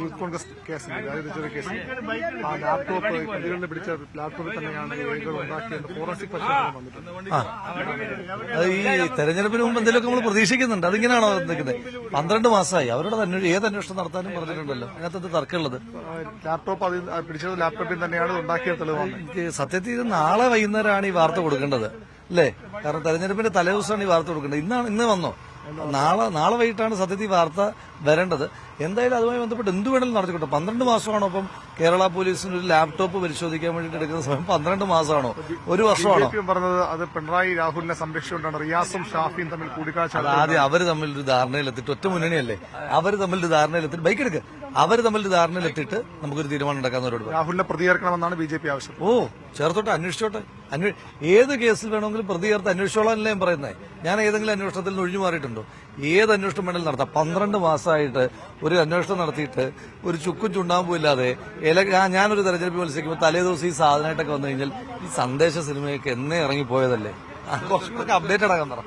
Youth Congress കേസിൽ രാജ്യത്തെ കേസിൽ ആ ലാപ്ടോപ്പ് പ്രതികളിൽ പിടിച്ച ലാപ്ടോപ്പിൽ തന്നെയാണ് രേഖകൾ ഉണ്ടാക്കിയത് ഫോറൻസിക് പരിശോധന വന്നിട്ടുണ്ട്. അത് ഈ തെരഞ്ഞെടുപ്പിന് മുമ്പ് എന്തെങ്കിലുമൊക്കെ നമ്മൾ പ്രതീക്ഷിക്കുന്നുണ്ട്. അതിങ്ങനെയാണോ നിൽക്കുന്നത്? പന്ത്രണ്ട് മാസമായി. അവരുടെ തന്നെ ഏത് അന്വേഷണം നടത്താനും പറഞ്ഞിട്ടുണ്ടല്ലോ. അതിനകത്ത് എന്ത് തർക്കമുള്ളത്? ലാപ്ടോപ്പ് അതിൽ പിടിച്ചത് ലാപ്ടോപ്പിൽ തന്നെയാണ് ഉണ്ടാക്കിയ തെളിവാണ് എനിക്ക് സത്യത്തിൽ നാളെ വൈകുന്നേരമാണ് ഈ വാർത്ത കൊടുക്കേണ്ടത്. അല്ലേ? കാരണം തെരഞ്ഞെടുപ്പിന്റെ തലേദിവസമാണ് ഈ വാർത്ത കൊടുക്കേണ്ടത്. ഇന്നാണ് ഇന്ന് വന്നോ? നാളെ നാളെ വൈകിട്ടാണ് സത്യത്തിൽ വാർത്ത വരേണ്ടത്. എന്തായാലും അതുമായി ബന്ധപ്പെട്ട് എന്ത് വേണമെങ്കിലും നടത്തിക്കോട്ടെ. പന്ത്രണ്ട് മാസമാണോ അപ്പം കേരള പോലീസിന് ഒരു ലാപ്ടോപ്പ് പരിശോധിക്കാൻ വേണ്ടിയിട്ട് എടുക്കുന്ന സമയം? പന്ത്രണ്ട് മാസമാണോ? ഒരു വർഷമാണോ? പറഞ്ഞത് അത് പിണറായി രാഹുലിനെ സംരക്ഷിച്ചുകൊണ്ടാണ്. റിയാസും ഷാഫിയും തമ്മിൽ കൂടിക്കാഴ്ച ആദ്യം അവർ തമ്മിൽ ഒരു ധാരണയിലെത്തിട്ട് ഒറ്റ മുന്നണിയല്ലേ? അവർ തമ്മിൽ ഒരു ധാരണയിലെത്തിട്ട് ബൈക്ക് എടുക്ക്. അവർ തമ്മിൽ ഒരു ധാരണയിലെത്തിയിട്ട് നമുക്കൊരു തീരുമാനം ഉണ്ടാക്കാൻ രാഹുലിനെ പ്രതികരിക്കണമെന്നാണ് ബി ജെ പി ആവശ്യം. ഓ ചേർത്തോട്ടെ അന്വേഷിച്ചോട്ടെ. അന്വേ ഏത് കേസിൽ വേണമെങ്കിലും പ്രതി ചേർത്ത് അന്വേഷിച്ചോളാനല്ലേ പറയുന്നത് ഞാൻ ഏതെങ്കിലും അന്വേഷണത്തിൽ നിന്ന് ഒഴിഞ്ഞു മാറിയിട്ടുണ്ടോ? ഏത് അന്വേഷണം വേണമെങ്കിലും നടത്താം. പന്ത്രണ്ട് മാസമായിട്ട് ഒരു അന്വേഷണം നടത്തിയിട്ട് ഒരു ചുക്കും ചുണ്ടാമ്പും ഇല്ലാതെ ഞാനൊരു തെരഞ്ഞെടുപ്പ് മത്സരിക്കുമ്പോൾ തലേ ദിവസം ഈ സാധനമായിട്ടൊക്കെ വന്നു കഴിഞ്ഞാൽ ഈ സന്ദേശ സിനിമയൊക്കെ എന്നേ ഇറങ്ങിപ്പോയതല്ലേ? അപ്ഡേറ്റഡ് ആകാൻ പറ.